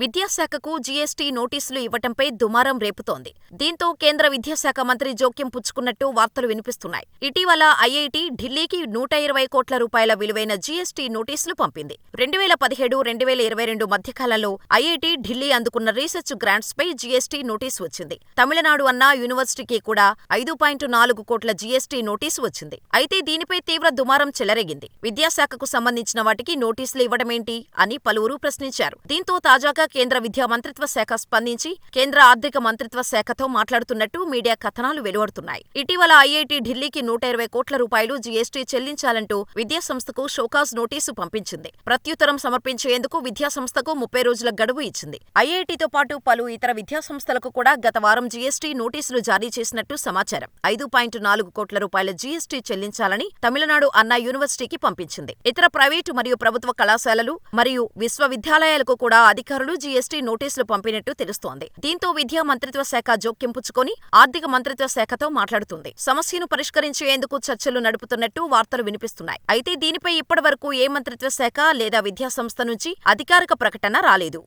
విద్యాశాఖకు GST నోటీసులు ఇవ్వటంపై దుమారం రేపుతోంది. దీంతో కేంద్ర విద్యాశాఖ మంత్రి జోక్యం పుచ్చుకున్నట్టు వార్తలు వినిపిస్తున్నాయి. ఇటీవల ఐఐటి ఢిల్లీకి నూట ఇరవై కోట్ల రూపాయల విలువైన జీఎస్టీ నోటీసులు పంపింది. రెండువేల పదిహేడు, రెండు వేల ఇరవై రెండు మధ్యకాలంలో ఐఐటి ఢిల్లీ అందుకున్న రీసెర్చ్ గ్రాంట్స్ పై జీఎస్టీ నోటీసు వచ్చింది. తమిళనాడు అన్న యూనివర్సిటీకి కూడా ఐదు పాయింట్ నాలుగు కోట్ల జీఎస్టీ నోటీసు వచ్చింది. అయితే దీనిపై తీవ్ర దుమారం చెలరేగింది. విద్యాశాఖకు సంబంధించిన వాటికి నోటీసులు ఇవ్వడమేంటి అని పలువురు ప్రశ్నించారు. దీంతో తాజాగా కేంద్ర విద్యా మంత్రిత్వ శాఖ స్పందించి కేంద్ర ఆర్థిక మంత్రిత్వ శాఖతో మాట్లాడుతున్నట్టు మీడియా కథనాలు వెలువడుతున్నాయి. ఇటీవల ఐఐటి ఢిల్లీకి నూట ఇరవై కోట్ల రూపాయలు జీఎస్టీ చెల్లించాలంటూ విద్యాసంస్థకు షోకాజ్ నోటీసు పంపించింది. ప్రత్యుత్తరం సమర్పించేందుకు విద్యాసంస్థకు ముప్పై రోజుల గడువు ఇచ్చింది. ఐఐటితో పాటు పలు ఇతర విద్యాసంస్థలకు కూడా గత వారం జీఎస్టీ నోటీసులు జారీ చేసినట్టు సమాచారం. ఐదు పాయింట్ నాలుగు కోట్ల రూపాయల జీఎస్టీ చెల్లించాలని తమిళనాడు అన్నా యూనివర్సిటీకి పంపించింది. ఇతర ప్రైవేటు మరియు ప్రభుత్వ కళాశాలలు మరియు విశ్వవిద్యాలయాలకు కూడా అధికారులు జీఎస్టీ నోటీసులు పంపినట్టు తెలుస్తోంది. దీంతో విద్యా మంత్రిత్వ శాఖ జోక్యం పుచ్చుకొని ఆర్థిక మంత్రిత్వ శాఖతో మాట్లాడుతుంది. సమస్యను పరిష్కరించేందుకు చర్చలు నడుపుతున్నట్టు వార్తలు వినిపిస్తున్నాయి. అయితే దీనిపై ఇప్పటివరకు ఏ మంత్రిత్వ శాఖ లేదా విద్యాసంస్థ నుంచి అధికారిక ప్రకటన రాలేదు.